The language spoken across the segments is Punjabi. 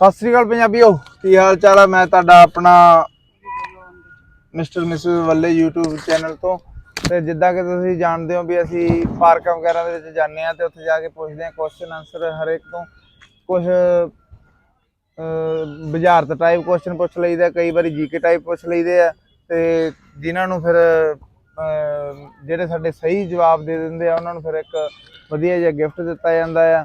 ਸਤਿ ਸ੍ਰੀ ਅਕਾਲ ਪੰਜਾਬੀਓ, ਕੀ ਹਾਲ ਚਾਲ ਆ? ਮੈਂ ਤੁਹਾਡਾ ਆਪਣਾ ਮਿਸਟਰ ਮਿਸਿਸ ਵੱਲੇ YouTube ਚੈਨਲ ਤੋਂ। ਤੇ ਜਿੱਦਾਂ ਕਿ ਤੁਸੀਂ ਜਾਣਦੇ ਹੋ ਵੀ ਅਸੀਂ ਪਾਰਕਾਂ ਵਗੈਰਾ ਦੇ ਵਿੱਚ ਜਾਂਦੇ ਆ ਤੇ ਉੱਥੇ ਜਾ ਕੇ ਪੁੱਛਦੇ ਆ ਕੁਐਸਚਨ ਆਨਸਰ ਹਰੇਕ ਤੋਂ। ਕੁਝ ਬੁਝਾਰਤ ਟਾਈਪ ਕੁਐਸਚਨ ਪੁੱਛ ਲਈਦਾ ਕਈ ਵਾਰੀ ਜੀਕੇ ਟਾਈਪ ਪੁੱਛ ਲਈਦੇ ਆ। ਤੇ ਜਿਨ੍ਹਾਂ ਨੂੰ ਫਿਰ ਜਿਹੜੇ ਸਾਡੇ ਸਹੀ ਜਵਾਬ ਦੇ ਦਿੰਦੇ ਆ, ਉਹਨਾਂ ਨੂੰ ਫਿਰ ਇੱਕ ਵਧੀਆ ਜਿਹਾ ਗਿਫਟ ਦਿੱਤਾ ਜਾਂਦਾ ਆ।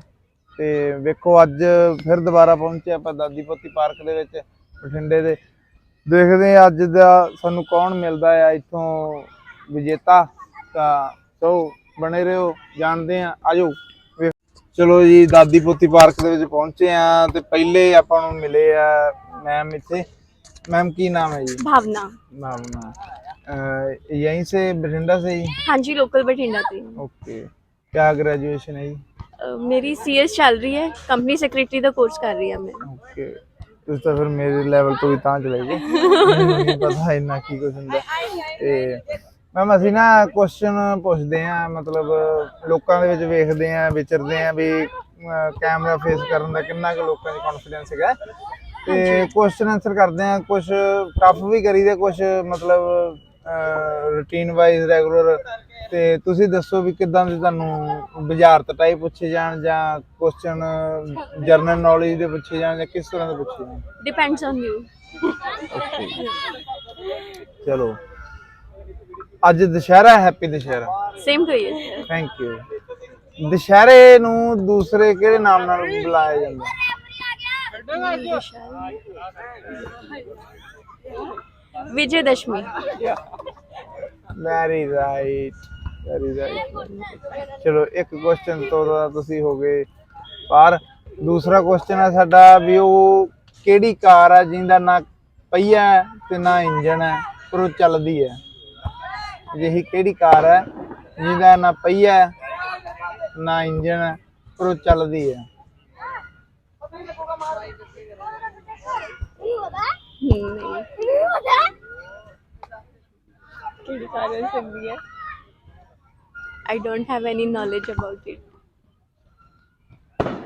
ਤੇ ਵੇਖੋ ਅੱਜ ਫਿਰ ਦੁਬਾਰਾ ਪਹੁੰਚੇ ਆਪਾਂ ਦਾਦੀ ਪੋਤੀ ਪਾਰਕ ਦੇ ਵਿੱਚ ਬਠਿੰਡੇ ਦੇ ਦੇਖਦੇ ਆ ਅੱਜ ਦਾ ਸਾਨੂੰ ਕੌਣ ਮਿਲਦਾ ਆ ਇੱਥੋਂ ਵਿਜੇਤਾ ਤਾਂ ਚਲੋ ਬਣੇ ਰਹੋ ਜਾਣਦੇ ਆ ਆਜੋ ਵੇਖ- ਚਲੋ ਜੀ ਦਾਦੀ ਪੋਤੀ ਪਾਰਕ ਦੇ ਵਿੱਚ ਪਹੁੰਚੇ ਆ ਤੇ ਪਹਿਲੇ ਆਪਾਂ ਨੂੰ ਮਿਲੇ ਆ ਮੈਮ ਇੱਥੇ मैम की नाम है जी भावना भावना अ, यहीं से बठिंडा से ही हाँ जी लोकल बठिंडा से ओके क्या ग्रेजुएशन है जी ਮੇਰੀ ਸੀਐਸ ਚੱਲ ਰਹੀ ਹੈ ਕੰਪਨੀ ਸੈਕਟਰੀ ਦਾ ਕੋਰਸ ਕਰ ਰਹੀ ਹਾਂ ਮੈਂ। ਓਕੇ ਤੁਸੀਂ ਤਾਂ ਫਿਰ ਮੇਰੇ ਲੈਵਲ ਤੋਂ ਵੀ ਤਾਂ ਚਲੇ ਗਏ। ਮੈਨੂੰ ਪਤਾ ਇੰਨਾ ਕੀ ਕੁਝ ਹੁੰਦਾ। ਤੇ ਮੈਮ ਅਸੀਂ ਨਾ ਕੁਐਸਚਨ ਪੁੱਛਦੇ ਆ ਮਤਲਬ ਲੋਕਾਂ ਦੇ ਵਿੱਚ ਵੇਖਦੇ ਆ ਵਿਚਰਦੇ ਆ ਵੀ ਕੈਮਰਾ ਫੇਸ ਕਰਨ ਦਾ ਕਿੰਨਾ ਕੁ ਲੋਕਾਂ 'ਚ ਕੌਨਫੀਡੈਂਸ ਹੈਗਾ। ਤੇ ਕੁਐਸਚਨ ਆਨਸਰ ਕਰਦੇ ਆ ਕੁਝ ਟਫ ਵੀ ਕਰੀਦੇ ਕੁਝ ਮਤਲਬ ਰੂਟੀਨ ਵਾਈਜ਼ ਰੈਗੂਲਰ ਤੇ ਤੁਸੀਂ ਦੱਸੋ ਵੀ ਕਿਦਾਂ ਦੇ ਤੁਹਾਨੂੰ ਬੁਝਾਰਤ ਟਾਈਪ ਪੁੱਛੇ ਜਾਣ ਜਾਂ ਕੁਐਸਚਨ ਜਰਨਲ ਨੌਲੇਜ ਦੇ ਪੁੱਛੇ ਜਾਣ ਜਾਂ ਕਿਸ ਤਰ੍ਹਾਂ ਦੇ ਪੁੱਛੇ ਜਾਣ? ਡਿਪੈਂਡਸ ਔਨ ਯੂ ਚਲੋ। ਅੱਜ Dussehra happy Dussehra. Same to you thank you ਦੁਸ਼ਹਿਰੇ ਨੂੰ ਦੂਸਰੇ ਕਿਹੜੇ ਨਾਮ ਨਾਲ ਬੁਲਾਇਆ ਜਾਂਦਾ? ਹੈ Vijayadashami very right very right ਚਲੋ ਇੱਕ ਕੁਐਸਚਨ ਤੋਂ ਤਾਂ ਤੁਸੀਂ ਹੋ ਗਏ ਪਰ। ਦੂਸਰਾ ਕੁਐਸਚਨ ਹੈ ਸਾਡਾ ਵੀ ਉਹ ਕਿਹੜੀ ਕਾਰ ਆ ਜਿੰਦਾ ਨਾ ਪਹੀਆ ਤੇ ਨਾ ਇੰਜਣ ਹੈ ਪਰ ਉਹ ਚੱਲਦੀ ਹੈ। ਜਿਹੀ ਕਿਹੜੀ ਕਾਰ ਹੈ ਜਿਹਦਾ ਨਾ ਪਹੀਆ ਨਾ ਇੰਜਣ ਹੈ ਪਰ ਉਹ ਚੱਲਦੀ ਹੈ ਨਹੀਂ। I don't have any knowledge about it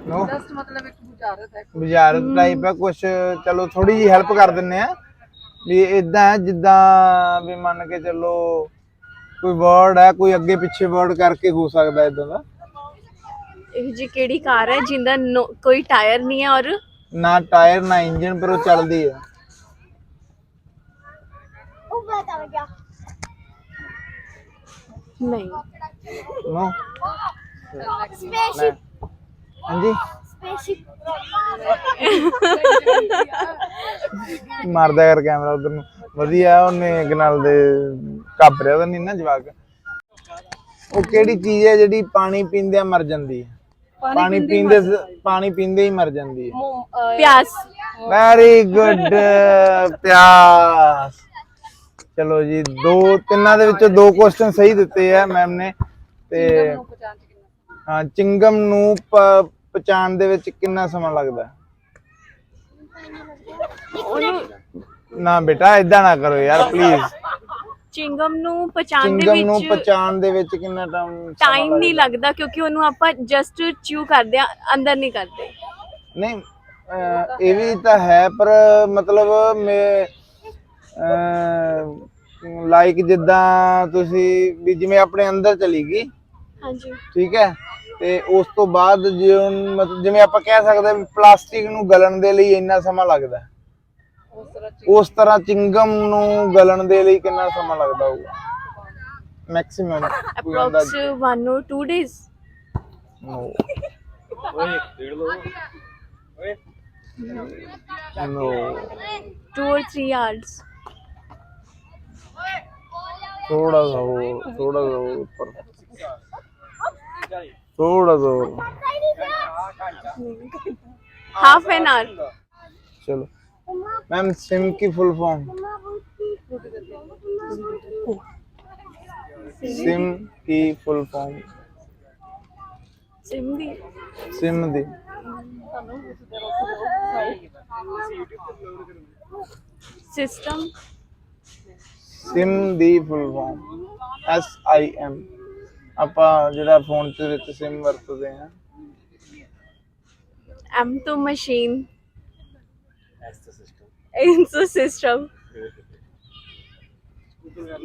no ਮਤਲਬ ਇੱਕ ਬੁਝਾਰਤ ਹੈ। ਬੁਝਾਰਤ ਟਾਈਪ ਹੈ ਕੁਝ ਚਲੋ ਥੋੜੀ ਜੀ ਹੈਲਪ ਕਰ ਦਿੰਨੇ ਆ ਵੀ ਇਦਾਂ ਜਿੱਦਾਂ ਵੀ ਮੰਨ ਕੇ ਚੱਲੋ ਕੋਈ ਵਰਡ ਹੈ ਕੋਈ ਅੱਗੇ ਪਿੱਛੇ ਵਰਡ ਕਰਕੇ ਹੋ ਸਕਦਾ ਇਦਾਂ ਦਾ। ਇਹ ਜੀ ਕਿਹੜੀ ਕਾਰ ਹੈ ਜਿੰਦਾ ਕੋਈ ਟਾਇਰ ਨਹੀਂ ਹੈ ਔਰ? ਨਾ ਟਾਇਰ ਨਾ ਇੰਜਨ ਪਰ ਉਹ ਚੱਲਦੀ ਹੈ। ਉਹ ਬਤਾ ਗਿਆ ਕੱਪ ਰਿਆ ਤਾਂ ਨਾ ਜਵਾਕ? ਉਹ ਕਿਹੜੀ ਚੀਜ਼ ਹੈ ਜਿਹੜੀ ਪਾਣੀ ਪੀਂਦਿਆਂ ਮਰ ਜਾਂਦੀ ਪਾਣੀ ਪੀਂਦੇ ਪਾਣੀ ਪੀਂਦੇ ਹੀ ਮਰ ਜਾਂਦੀ ਪਿਆਸ। ਵੈਰੀ ਗੁੱਡ ਪਿਆਸ। ਚਲੋ ਜੀ ਦੋ ਤਿੰਨਾਂ ਦੇ ਵਿੱਚੋਂ ਦੋ ਕੁਐਸਚਨ ਸਹੀ ਦਿੱਤੇ ਆ ਮੈਮ ਨੇ ਤੇ ਹਾਂ ਚਿੰਗਮ ਨੂੰ ਪ- ਪਚਾਣ ਦੇ ਵਿੱਚ ਕਿੰਨਾ ਸਮਾਂ ਲੱਗਦਾ? ਨਾ ਬੇਟਾ ਇਦਾਂ ਨਾ ਕਰੋ ਯਾਰ ਪਲੀਜ਼ ਚਿੰਗਮ ਨੂੰ ਪਛਾਣ ਦੇ ਚਿੰਗਮ ਨੂੰ ਵਿੱਚ ਪਚਾਣ ਦੇ ਵਿੱਚ ਕਿੰਨਾ ਟਾਈਮ ਟਾਈਮ ਨਹੀਂ ਲੱਗਦਾ? ਕਿਉਂਕਿ ਉਹਨੂੰ ਆਪਾਂ ਜਸਟ ਚਿਊ ਕਰਦੇ ਆ ਅੰਦਰ ਨਹੀਂ ਕਰਦੇ। ਨਹੀਂ ਇਹ ਵੀ ਤਾਂ ਹੈ ਪਰ ਮਤਲਬ ਮੈਂ ਲਾਈਕ ਜਿੱਦਾਂ ਤੁਸੀਂ ਵੀ ਜਿਵੇਂ ਆਪਣੇ ਅੰਦਰ ਚਲੀ ਗਈ ਹਾਂਜੀ। ਠੀਕ ਹੈ? ਤੇ ਉਸ ਤੋਂ ਬਾਅਦ ਜਿਉਂ ਮਤਲਬ ਜਿਵੇਂ ਆਪਾਂ ਕਹਿ ਸਕਦੇ ਹਾਂ ਵੀ ਪਲਾਸਟਿਕ ਨੂੰ ਗਲਣ ਦੇ ਲਈ ਇੰਨਾ ਸਮਾਂ ਲੱਗਦਾ। ਹੈ। ਉਸ ਤਰ੍ਹਾਂ ਚਿੰਗਮ ਨੂੰ ਗਲਣ ਦੇ ਲਈ ਕਿੰਨਾ ਸਮਾਂ ਲੱਗਦਾ ਹੋਊਗਾ? Maximum approx 1 or 2 days no no 2 or 3 hours थोड़ा सा हो थोड़ा सा हो ऊपर। थोड़ा सा हाफ़ एन आवर। चलो। मैम सिम की फुल फॉर्म। सिम की फुल फॉर्म। सिम दी। सिम दी। System. SIM the full form S I M ਆਪਾਂ ਜਿਹੜਾ ਫੋਨ ਦੇ ਵਿੱਚ ਸਿਮ ਵਰਤਦੇ ਆ M to machine ਇੰਸੋ ਸਿਸਟਮ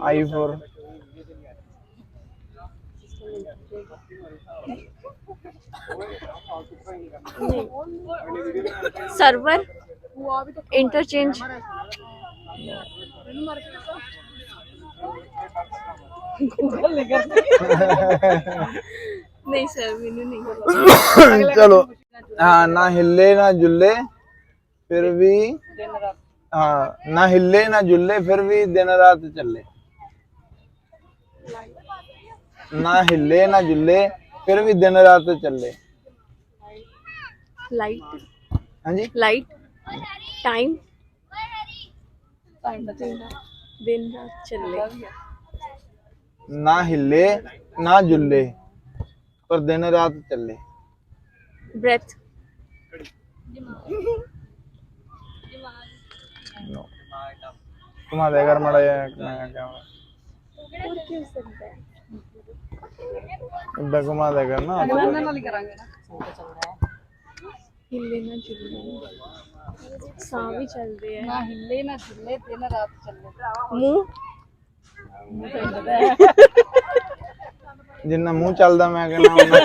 i4 ਸਰਵਰ ਇੰਟਰਚੇਂਜ ਨਹੀਂ ਸਰ ਮੈਨੂੰ ਨਹੀਂ ਚਲੋ। ਹਾਂ ਨਾ ਹਿੱਲੇ ਨਾ ਜੁੱਲੇ ਫਿਰ ਵੀ ਹਾਂ ਨਾ ਹਿੱਲੇ ਨਾ ਜੁੱਲੇ ਫਿਰ ਵੀ ਦਿਨ ਰਾਤ ਚੱਲੇ। ਨਾ ਹਿੱਲੇ ਨਾ ਜੁੱਲੇ ਫਿਰ ਵੀ ਦਿਨ ਰਾਤ ਚੱਲੇ। ਲਾਈਟ ਹਾਂਜੀ? ਲਾਈਟ ਟਾਈਮ ਦਿਨ ਰਾਤ ਚੱਲੇ। ਨਾ ਹਿੱਲੇ ਨਾ ਜੁੱਲੇ ਪਰ ਦਿਨ ਰਾਤ ਚੱਲੇ। ਬ੍ਰੈਥ। ਦੇ ਕਰ ਮੜਾ ਜਾ ਮੈਂ ਕਿਹਾ ਹੋਰ ਕੀ ਹੋ ਸਕਦਾ ਹੈ? ਘੁਮਾ ਦੇ ਕਰ ਨਾ। ਹਿੱਲੇ ਨਾ ਜੁੱਲੇ। ਸਾਹ ਵੀ ਚੱਲਦੇ ਆ। ਨਾ ਹਿੱਲੇ ਨਾ ਝੁੱਲੇ ਦਿਨ ਰਾਤ ਚੱਲੇ। ਮੂੰਹ? ਜਿੰਨਾ ਮੂੰਹ ਚੱਲਦਾ ਮੈਂ ਕਹਿੰਦਾ ਉਹਨਾਂ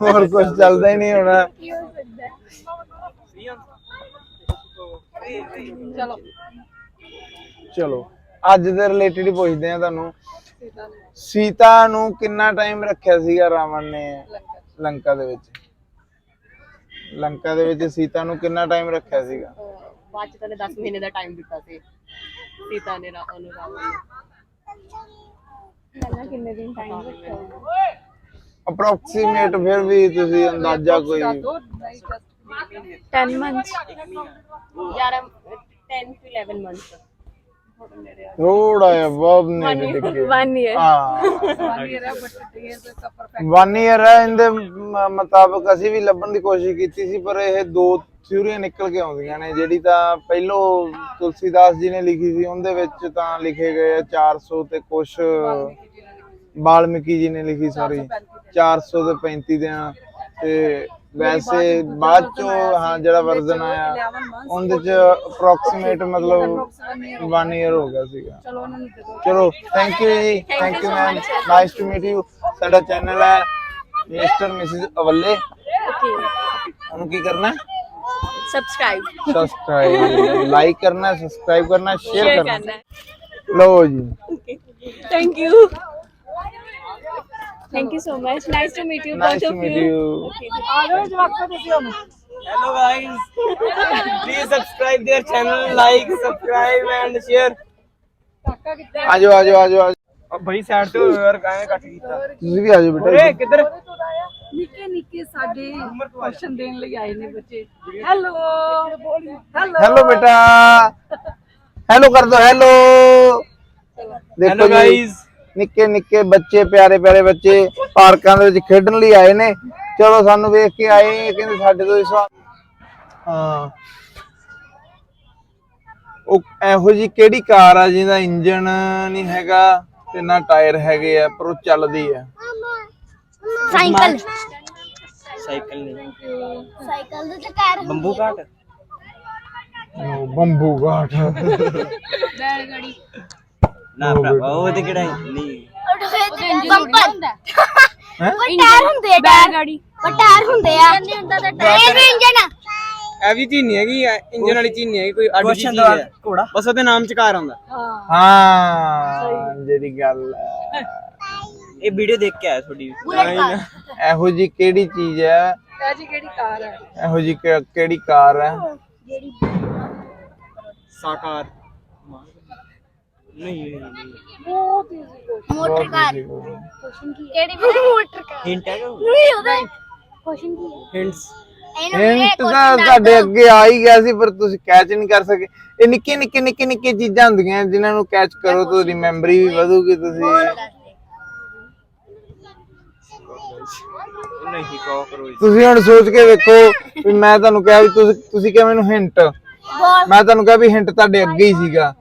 ਹੋਰ ਕੁਝ ਚੱਲਦਾ ਹੀ ਨਹੀਂ ਹੋਣਾ। ਕੀ ਹੋ ਸਕਦਾ ਹੈ? ਚਲੋ। ਚਲੋ ਅੱਜ ਦੇ ਰਿਲੇਟਡ ਹੀ ਪੁੱਛਦੇ ਆ ਤੁਹਾਨੂੰ। ਸੀਤਾ ਨੂੰ। ਕਿੰਨਾ ਟਾਈਮ ਰੱਖਿਆ ਸੀਗਾ ਰਾਵਣ ਨੇ ਲੰਕਾ ਦੇ ਵਿੱਚ? ਲੰਕਾ ਦੇ ਵਿੱਚ ਸੀਤਾ ਨੂੰ ਕਿੰਨਾ ਟਾਈਮ ਰੱਖਿਆ ਸੀਗਾ? ਬਾਅਦ ਚ ਤਨੇ 10 ਮਹੀਨੇ ਦਾ ਟਾਈਮ ਦਿੱਤਾ ਸੀ। ਸੀਤਾ ਨੇ ਰਾ ਉਹਨੂੰ ਰਾਵਣ ਨੂੰ। ਪਹਿਲਾਂ ਕਿੰਨੇ ਦਿਨ ਟਾਈਮ ਰੱਖਿਆ? ਅਪਰੋਕਸੀਮੇਟ ਫਿਰ ਵੀ ਤੁਸੀਂ ਅੰਦਾਜ਼ਾ ਕੋਈ ਦੋ। ਨਹੀਂ just 10 months 11 10 to 11 ਮੰਥਸ ਥੋੜਾ ਜਿਹਾ ਬਹੁਤ ਨਹੀਂ ਟਿੱਕੇ one year ਹਾਂ। ਇਹ ਰਾ ਬਟ ਇਹ ਤਾਂ ਪਰਫੈਕਟ ਵਨ ਈਅਰ ਹੈ ਇਹਦੇ ਮੁਤਾਬਕ ਅਸੀਂ ਵੀ ਲੱਭਣ ਦੀ ਕੋਸ਼ਿਸ਼ ਕੀਤੀ ਸੀ ਪਰ ਇਹ ਦੋ ਥਿਊਰੀਆਂ ਨਿਕਲ ਕੇ ਆਉਂਦੀਆਂ ਨੇ ਜਿਹੜੀ ਤਾਂ ਪਹਿਲੋ ਤੁਲਸੀਦਾਸ ਜੀ ਨੇ ਲਿਖੀ ਸੀ ਉਹਦੇ ਵਿੱਚ ਤਾਂ ਲਿਖੇ ਗਏ ਆ 400 ਤੇ ਕੁਛ ਵਾਲਮੀਕੀ ਜੀ ਨੇ ਲਿਖੀ ਸੌਰੀ 400 ਤੇ 35 ਦਿਨ ਤੇ ਵੈਸੇ ਬਾਅਦ ਚੋਂ ਹਾਂ ਜਿਹੜਾ ਵਰਜ਼ਨ ਆਇਆ ਉਹਦੇ ਚ ਅਪਰੋਕਸੀਮੇਟ ਮਤਲਬ 1 ਈਅਰ ਹੋ ਗਿਆ ਸੀਗਾ। ਚਲੋ ਉਹਨਾਂ ਨੂੰ ਦੇ ਦੋ ਚਲੋ ਥੈਂਕ ਯੂ ਜੀ। Thank you ma'am nice to meet you ਸਾਡਾ ਚੈਨਲ ਹੈ ਮਿਸਟਰ ਮਿਸਿਸ ਅਵੱਲੇ okay ਉਹਨੂੰ ਕੀ ਕਰਨਾ subscribe ਸਬਸਕ੍ਰਾਈਬ ਲਾਈਕ ਕਰਨਾ ਸਬਸਕ੍ਰਾਈਬ ਕਰਨਾ ਸ਼ੇਅਰ ਕਰਨਾ। ਲਓ ਜੀ। Okay thank you thank you so much nice to meet you nice both to of meet you you okay ਆ ਜਾਓ ਜਵਾਕੋ ਤੁਸੀਂ ਹੁਣ Hello guys, please subscribe their channel, like, subscribe and share. ਕਾਕਾ ਕਿੱਥੇ ਆਜੋ ਆਜੋ ਆਜੋ ਆਜੋ। ਭਾਈ ਸਾਈਡ ਤੋਂ ਯਾਰ ਕਾਹੇ ਕੱਟ ਕੀਤਾ ਤੁਸੀਂ ਵੀ ਆਜੋ ਬੇਟਾ ਕਿੱਧਰ ਨਿੱਕੇ ਨਿੱਕੇ ਸਾਡੇ ਕੁਐਸਚਨ ਦੇਣ ਲਈ ਆਏ ਨੇ ਬੱਚੇ ਹੈਲੋ ਹੈਲੋ ਹੈਲੋ ਬੇਟਾ ਹੈਲੋ ਕਰ ਦੋ ਹੈਲੋ ਦੇਖੋ Hello ਜੀ guys. ਨਿੱਕੇ ਨਿੱਕੇ ਬੱਚੇ ਪਿਆਰੇ ਪਿਆਰੇ ਬੱਚੇ ਪਾਰਕਾਂ ਦੇ ਵਿੱਚ ਖੇਡਣ ਲਈ ਆਏ ਨੇ। ਚਲੋ ਸਾਨੂੰ ਵੇਖ ਕੇ ਆਏ ਕਹਿੰਦੇ ਸਾਡੇ ਤੋਂ ਇਸ ਵਾਰ ਹਾਂ। ਉਹ ਇਹੋ ਜੀ ਕਿਹੜੀ ਕਾਰ ਆ ਜਿਹਦਾ ਇੰਜਨ ਨਹੀਂ ਹੈਗਾ ਤੇ ਨਾ ਟਾਇਰ ਹੈਗੇ ਆ ਪਰ ਉਹ ਚੱਲਦੀ ਆ। ਸਾਈਕਲ। ਸਾਈਕਲ ਨਹੀਂ। ਸਾਈਕਲ ਦੇ ਤੇ ਟਾਇਰ ਬੰਬੂ ਘਾਟ? ਉਹ ਬੰਬੂ ਘਾਟ। ਬੈਲ ਗੜੀ ਨਾ ਭਰਾਵਾ ਉਹ ਤੇ ਕਿਹੜਾ ਨਹੀਂ। ਬੰਪਰ ਹੈ ਉਹ ਟਾਇਰ ਹੁੰਦੇ। ਆ ਟਾਇਰ ਗਾੜੀ ਉਹ ਟਾਇਰ ਹੁੰਦੇ ਆ। ਨਹੀਂ ਹੁੰਦਾ ਤਾਂ ਟਾਇਰ ਇੰਜਨ ਇਹ ਵੀ ਚੀਨੀ ਹੈਗੀ ਇੰਜਨ ਵਾਲੀ ਚੀਨੀ ਹੈਗੀ ਕੋਈ ਅੱਡ ਜੀ ਚੀਜ਼ ਹੈ। ਘੋੜਾ। ਬਸ ਉਹਦੇ ਨਾਮ ਚ ਕਾਰ ਆਉਂਦਾ। ਹਾਂ। ਜਿਹੜੀ ਗੱਲ ਹੈ ਇਹ ਵੀਡੀਓ ਦੇਖ ਕੇ ਆਇਆ ਤੁਹਾਡੀ। ਇਹੋ ਜੀ ਕਿਹੜੀ ਚੀਜ਼ ਹੈ? ਇਹ ਜੀ ਕਿਹੜੀ ਕਾਰ ਹੈ? ਇਹੋ ਜੀ ਕਿ- ਕਿਹੜੀ ਕਾਰ ਹੈ? ਸਾਕਾਰ। ਨਹੀਂ। ਨਹੀਂ ਬਹੁਤ ਈਜ਼ੀ ਕੁਐਸਚਨ ਮੋਟਰ ਕਾਰ। ਕਿਹੜੀ ਮੋਟਰ ਕਾਰ? ਹਿੰਟ ਹੈਗਾ ਨਹੀਂ ਉਹਦਾ ਕੁਐਸਚਨ ਕੀ ਹੈ? ਹਿੰਟਸ ਇਹਨੂੰ ਹਿੰਟ ਤਾਂ ਤੁਹਾਡੇ ਅੱਗੇ ਆ ਹੀ ਗਿਆ ਸੀ ਪਰ ਤੁਸੀਂ ਕੈਚ ਨਹੀਂ ਕਰ ਸਕੇ। ਇਹ ਨਿੱਕੇ ਨਿੱਕੇ ਨਿੱਕੇ ਨਿੱਕੇ ਚੀਜ਼ਾਂ ਹੁੰਦੀਆਂ ਜਿਨ੍ਹਾਂ ਨੂੰ ਕੈਚ ਕਰੋ ਤਾਂ ਰਿਮੈਮਰੀ ਵੀ ਵਧੂਗੀ ਤੁਸੀਂ। ਨਹੀਂ ਤੁਸੀਂ ਹੁਣ ਸੋਚ ਕੇ ਵੇਖੋ ਵੀ ਮੈਂ ਤੁਹਾਨੂੰ ਕਿਹਾ ਵੀ ਤੁਸੀਂ ਤੁਸੀਂ ਕਿਹਾ ਮੈਨੂੰ ਹਿੰਟ ਮੈਂ ਤੁਹਾਨੂੰ ਕਿਹਾ ਵੀ ਹਿੰਟ ਤੁਹਾਡੇ ਅੱਗੇ ਹੀ ਸੀਗਾ।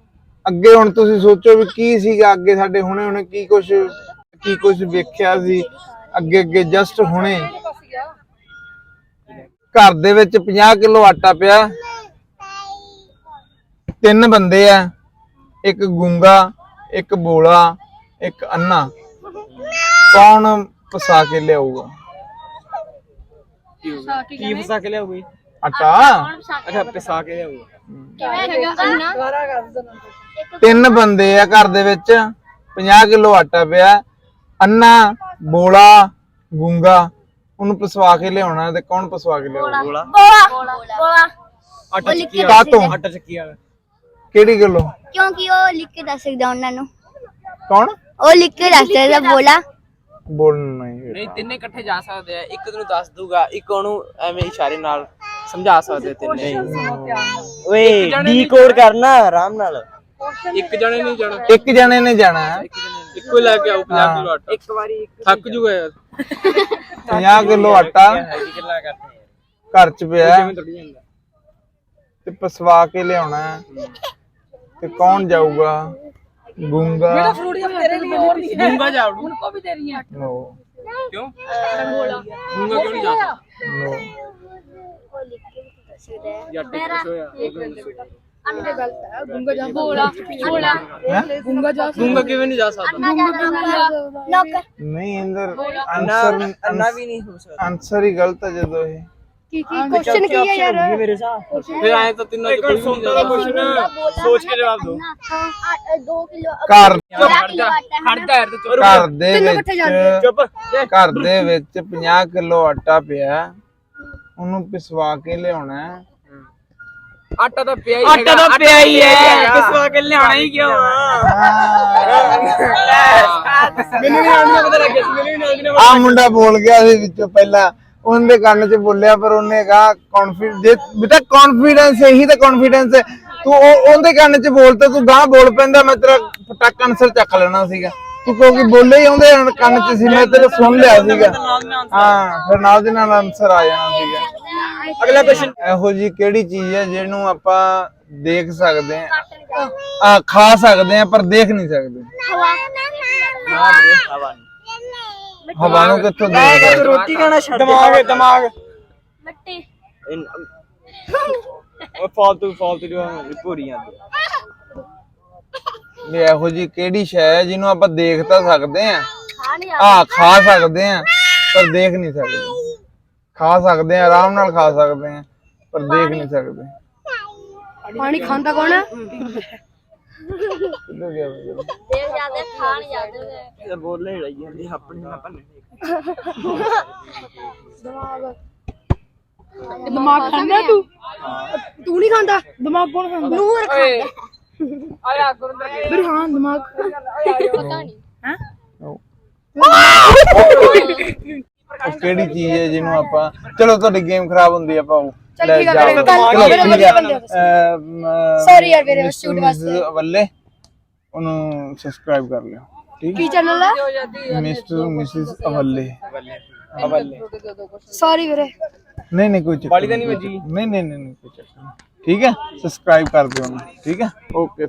ਅੱਗੇ ਹੁਣ ਤੁਸੀਂ ਸੋਚੋ ਵੀ ਕੀ ਸੀਗਾ ਅੱਗੇ ਸਾਡੇ ਹੁਣੇ ਹੁਣੇ ਕੀ ਕੁਝ ਕੀ ਕੁਝ ਵੇਖਿਆ ਸੀ? ਅੱਗੇ ਅੱਗੇ ਜਸਟ ਹੁਣੇ। ਘਰ ਦੇ ਵਿੱਚ 50 ਕਿਲੋ ਆਟਾ ਪਿਆ। ਤਿੰਨ ਬੰਦੇ ਆ। ਇੱਕ ਗੁੰਗਾ ਇੱਕ ਬੋਲਾ ਇੱਕ ਅੰਨਾ। ਕੌਣ ਫਸਾ ਕੇ ਲਿਆਊਗਾ? ਕੀ ਫਸਾ ਕੇ ਲਿਆਉਗੀ ਆਟਾ? ਅੱਛਾ ਪਿਸਾ ਕੇ ਲਿਆਉਗੀ ਤਿੰਨ ਬੰਦੇ ਆ ਘਰ ਦੇ ਵਿੱਚ 50 ਕਿਲੋ ਆਟਾ ਪਿਆ ਅੰਨਾ ਬੋਲਾ ਗੁੰਗਾ ਉਹਨੂੰ ਪਸਵਾ ਕੇ ਲਿਆਉਣਾ ਤੇ ਕੌਣ ਪਸਵਾ ਕੇ ਲਿਆਊਗਾ? ਬੋਲਾ। ਬੋਲਾ। ਬੋਲਾ। ਆਟਾ ਚੱਕੀ ਤੋਂ ਆਟਾ ਚੱਕੀ ਆ ਕਿਹੜੀ ਗੱਲੋਂ? ਕਿਉਂਕਿ ਉਹ ਲਿਖ ਕੇ ਦੱਸ ਸਕਦਾ ਉਹਨਾਂ ਨੂੰ। ਕੌਣ? ਉਹ ਲਿਖ ਕੇ ਦੱਸ ਸਕਦਾ ਬੋਲਾ। ਬੋਲਣਾ ਨਹੀਂ ਨਹੀਂ ਤਿੰਨੇ ਇਕੱਠੇ ਜਾ ਸਕਦੇ ਆ। ਇੱਕ ਤੈਨੂੰ ਦੱਸ ਦੂਗਾ ਇੱਕ ਉਹਨੂੰ ਐਵੇਂ ਇਸ਼ਾਰੇ ਨਾਲ ਸਮਝਾ ਸਕਦੇ ਤਿੰਨੇ। ਓਏ ਡੀਕੋਡ ਕਰਨਾ ਆਰਾਮ ਨਾਲ। ਇੱਕ ਜਣੇ ਨਹੀਂ ਜਾਣਾ। ਇੱਕ ਜਣੇ ਨੇ ਜਾਣਾ। ਹੈ ਇੱਕੋ ਹੀ ਲੈ ਕੇ ਆਓ 50 ਕਿਲੋ ਆਟਾ। ਇੱਕ ਵਾਰੀ ਥੱਕ ਜੂਗਾ ਯਾਰ। 50 ਕਿਲੋ ਆਟਾ। ਕਿੱਲਾ ਕਰਦੇ ਘਰ ਚ ਪਿਆ। ਹੈ, ਜਿਵੇਂ ਥੋੜੀ ਜਾਂਦਾ। ਤੇ ਪਸਵਾ ਕੇ ਲਿਆਉਣਾ। ਹੈ। ਤੇ ਕੌਣ ਜਾਊਗਾ? ਗੁੰਗਾ। बेटा फ्रूटी अब तेरे लिए और नहीं है ਗੂੰਗਾ ਜਾੜੂ उनको भी दे रही है ਨੋ। ਕਿਉਂ? ਗੂੰਗਾ ਕਿਉਂ ਨਹੀਂ ਜਾ ਸਕਦਾ? ਨੋ। ਯਾਰ ਟਿਕ ਹੋਇਆ। ਉਹ ਗੂੰਗਾ। ਕਿਵੇਂ ਨਹੀਂ ਜਾ ਸਕਦਾ? ਨੌਕਰ। ਨਹੀਂ ਇੰਦਰ ਆਨਸਰ ਅੰਨਾ ਵੀ ਨਹੀਂ ਹੋ ਸਕਦਾ। ਆਨਸਰ ਹੀ ਗਲਤ ਹੈ ਜਦੋਂ ਇਹ। ਕੁਐਸਚਨ ਕੀ ਹੈ ਯਾਰ? ਮੇਰੇ ਸਾਹ। ਫਿਰ ਆਏ ਤਾਂ ਤਿੰਨਾਂ ਚ ਕੋਈ ਵੀ ਨਹੀਂ ਜਾ ਸਕਦਾ ਸੋਚ ਕੇ ਜਵਾਬ ਦਿਓ। 2 ਕਿਲੋ ਘਰ ਯਾਰ ਤੂੰ ਦੇ ਵਿੱਚ ਚੁੱਪ। ਘਰ ਦੇ ਵਿੱਚ 50 ਕਿਲੋ ਆਟਾ ਪਿਆ। ਉਹਨੂੰ ਪਿਸਵਾ ਕੇ ਲਿਆਉਣਾ ਹੈ। ਆਟਾ ਤਾਂ ਪਿਆ ਹੀ ਆਟਾ ਤਾਂ ਪਿਆ ਹੀ ਹੈ ਪਿਸਵਾ ਕੇ ਲਿਆਣਾ ਹੀ ਕਿਉਂ ਮੈਨੂੰ ਨਹੀਂ ਆਉਂਦਾ ਪਤਾ ਲੱਗਿਆ ਸੀ, ਮੈਨੂੰ ਨਹੀਂ ਆਉਂਦਾ ਆ ਮੁੰਡਾ ਬੋਲ ਗਿਆ ਸੀ ਵਿੱਚੋਂ ਪਹਿਲਾਂ। ਉਹਦੇ ਕੰਨ 'ਚ ਬੋਲਿਆ ਪਰ ਉਹਨੇ ਕਹਾ ਕੌਨਫੀਡੈਂਸ ਬੇਟਾ ਕੌਨਫੀਡੈਂਸ ਇਹੀ ਤਾਂ ਕੌਨਫੀਡੈਂਸ ਹੈ। ਤੂੰ ਉਹ ਉਹਦੇ ਕੰਨ 'ਚ ਬੋਲ ਤੇ ਤੂੰ ਗਾਂ ਬੋਲ ਪੈਂਦਾ ਮੈਂ ਤੇਰਾ ਫਟਾਕ ਆਨਸਰ ਚੱਕ ਲੈਣਾ ਸੀਗਾ। ਤੂੰ ਕਿਉਂਕਿ ਬੋਲੇ ਹੀ ਉਹਦੇ ਕੰਨ 'ਚ ਸੀ ਮੈਂ ਤੇਰਾ ਸੁਣ ਲਿਆ ਸੀਗਾ। ਹਾਂ ਫਿਰ ਨਾਲ ਦੇ ਨਾਲ ਆਨਸਰ ਆ ਜਾਣਾ ਸੀਗਾ। ਅਗਲਾ ਕੁਐਸਚਨ ਇਹੋ ਜੀ ਕਿਹੜੀ ਚੀਜ਼ ਹੈ ਜਿਹਨੂੰ ਆਪਾਂ ਦੇਖ ਸਕਦੇ ਆ ਆ ਖਾ ਸਕਦੇ ਆ ਪਰ ਦੇਖ ਨਹੀਂ ਸਕਦੇ। ਹਵਾ। ਹਵਾ। ਹਵਾ ਨੂੰ ਕਿੱਥੋਂ ਦੇਖ ਰੋਟੀ ਖਾਣਾ ਛੱਡ ਦਿਮਾਗ ਦਿਮਾਗ। ਮਿੱਟੀ। ਉਹ ਫਾਲਤੂ ਫਾਲਤੂ ਜੋ ਪੂਰੀਆਂ ਵੀ ਇਹੋ ਜੀ ਕਿਹੜੀ ਸ਼ੈ ਹੈ ਜਿਹਨੂੰ ਆਪਾਂ ਦੇਖ ਤਾਂ ਸਕਦੇ ਆ ਖਾ ਨਹੀਂ ਆ ਖਾ ਸਕਦੇ ਆ ਪਰ ਦੇਖ ਨਹੀਂ ਸਕਦੇ। ਖਾ ਸਕਦੇ ਆ ਆਰਾਮ ਨਾਲ ਖਾ ਸਕਦੇ ਆ ਪਰ ਦੇਖ ਨਹੀਂ ਸਕਦੇ। ਪਾਣੀ ਖਾਂਦਾ ਕੌਣ ਹੈ? ਕਿੱਧਰ ਗਿਆ ਬਈ? ਦੇਖ ਜਾਂਦੇ ਖਾਣ ਜਾਂਦੇ। ਇਹ ਬੋਲੇ ਲਈ ਜਾਂਦੀ ਆਪਣੀ ਨਾ ਭੰਨੇ। ਦਿਮਾਗ। ਖਾਂਦਾ ਤੂੰ? ਤੂੰ ਨਹੀਂ ਖਾਂਦਾ? ਦਿਮਾਗ ਕੌਣ ਖਾਂਦਾ? ਨੂਰ ਆਇਆ ਗੁਰਿੰਦਰ ਕੇ ਫਿਰ ਹਾਂ ਦਿਮਾਗ ਉਹ ਕਿਹੜੀ ਚੀਜ਼ ਹੈ ਜਿਹਨੂੰ ਆਪਾਂ ਚਲੋ ਤੁਹਾਡੀ ਗੇਮ ਖਰਾਬ ਹੁੰਦੀ ਆ ਪਾਉ ਲੈ ਠੀਕ ਆ, ਜਾਓ। ਮੇਰੇ ਚਲੋ ਮੇਰੇ ਠੀਕ ਵਧੀਆ ਆ। ਬੰਦੇ ਆ ਸੌਰੀ ਯਾਰ ਮੇਰੇ shoot ਵਾਸਤੇ। ਵੱਲੇ ਉਹਨੂੰ ਸਬਸਕ੍ਰਾਈਬ ਕਰ ਲਿਓ ਠੀਕ? ਕੀ ਚੈਨਲ ਹੈ ਮਿਸਟਰ ਮਿਸਿਸ ਅਵੱਲੇ। ਅਵਲੇ ਸੌਰੀ ਵੀਰੇ। ਨਹੀਂ ਨਹੀਂ ਕੋਈ ਚੱਕਰ ਵਾਲੀ ਤਾਂ ਨਹੀਂ ਵੱਜੀ? ਨਹੀਂ ਨਹੀਂ ਨਹੀਂ ਨਹੀਂ, ਕੋਈ ਚੱਕਰ ਨਹੀਂ। ਠੀਕ ਹੈ? ਸਬਸਕ੍ਰਾਈਬ ਕਰ ਦਿਓ ਉਹਨੂੰ ਠੀਕ ਹੈ? ਓਕੇ